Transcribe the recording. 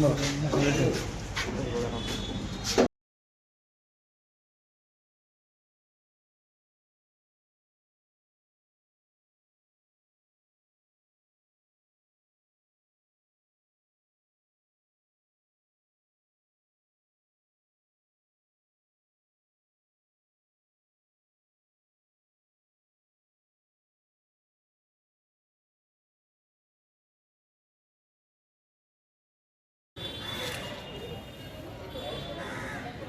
何だっけ?